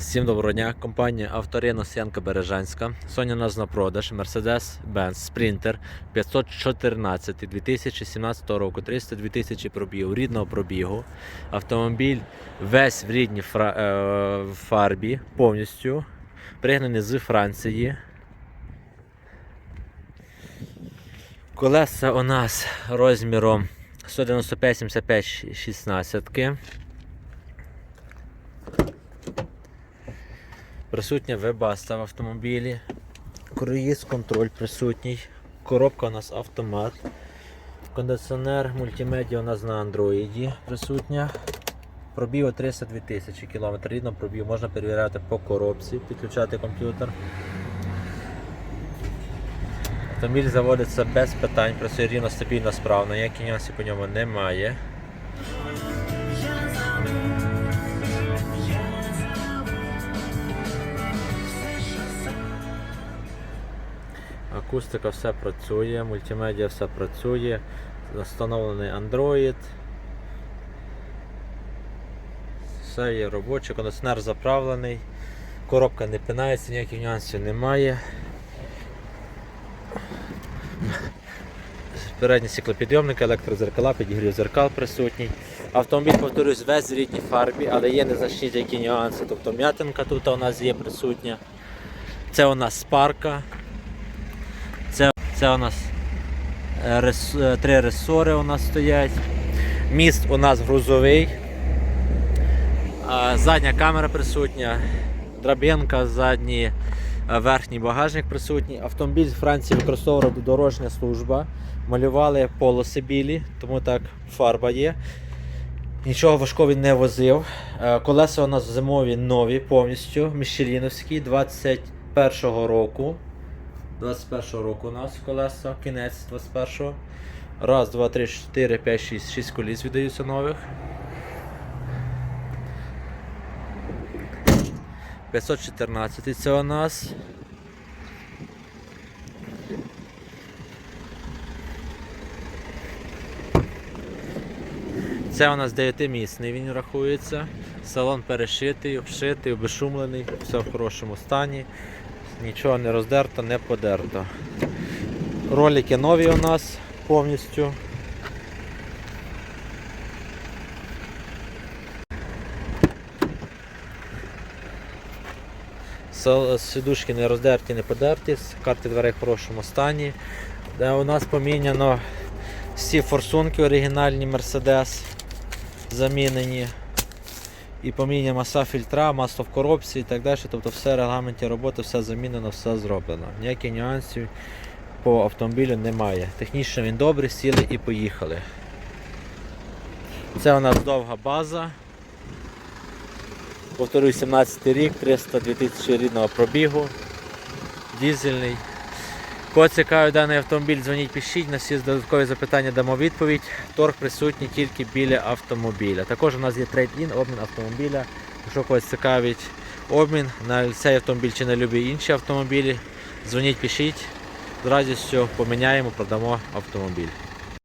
Всім доброго дня. Компанія Авторинос Янка Бережанська. Сьогодні у нас на продаж Mercedes-Benz Sprinter 514 2017 року, 302 тисячі пробігу, рідного пробігу. Автомобіль весь в рідній е, фарбі, повністю. Пригнаний з Франції. Колеса у нас розміром 195 Присутня вебаста в автомобілі. Круїз контроль присутній. Коробка у нас автомат. Кондиціонер, мультимедіа у нас на андроїді присутня. Пробіг 302 тисячі км. Рідно пробіг, можна перевіряти по коробці, підключати комп'ютер. Автомобіль заводиться без питань, працює рівно стабільно справно, ніяких нюансів по ньому немає. Акустика все працює, мультимедіа все працює, встановлений Android. Все є робоче, кондиціонер заправлений, коробка не пинається, ніяких нюансів немає. Передні стеклопідйомники, електрозеркала, підігрів зеркал присутній. Автомобіль, повторюсь, весь в рідній фарбі, але є незначні які нюанси. Тобто м'ятинка тут у нас є присутня. Це у нас спарка. Це, у нас е, рес, е, три ресори у нас стоять. Міст у нас грузовий. Задня камера присутня, драбинка, задній е, верхній багажник присутній. Автомобіль з Франції використовувала дорожня служба. Малювали полоси білі, тому так фарба є. Нічого важкого він не возив. Колеса у нас зимові нові повністю, міщеліновські 21-го року. 21 року у нас колеса, кінець 21-го. Раз, два, три, чотири, п'ять, шість. Шість коліс віддаються нових. 514 це у нас. Це у нас 9-місний він рахується. Салон перешитий, обшитий, обешумлений, все в хорошому стані. Нічого не роздерто, не подерто. Ролики нові у нас повністю. Сидушки не роздерті, не подерті, карти дверей в хорошому стані. Де у нас поміняно всі форсунки оригінальні Mercedes замінені. І поміняна маса фільтра, масло в коробці і так далі. Тобто все в регламенті роботи, все замінено, все зроблено. Ніяких нюансів по автомобілю немає. Технічно він добрий, сіли і поїхали. Це у нас довга база. Повторюю, 17 рік, 302 тисячі рідного пробігу. Дізельний. Кого цікавить даний автомобіль, дзвоніть, пишіть, на всі додаткові запитання дамо відповідь. Торг присутній тільки біля автомобіля. Також у нас є трейд-ін, обмін автомобіля. Якщо когось цікавить обмін на цей автомобіль чи на любі інші автомобілі, дзвоніть, пишіть. З радістю поміняємо, продамо автомобіль.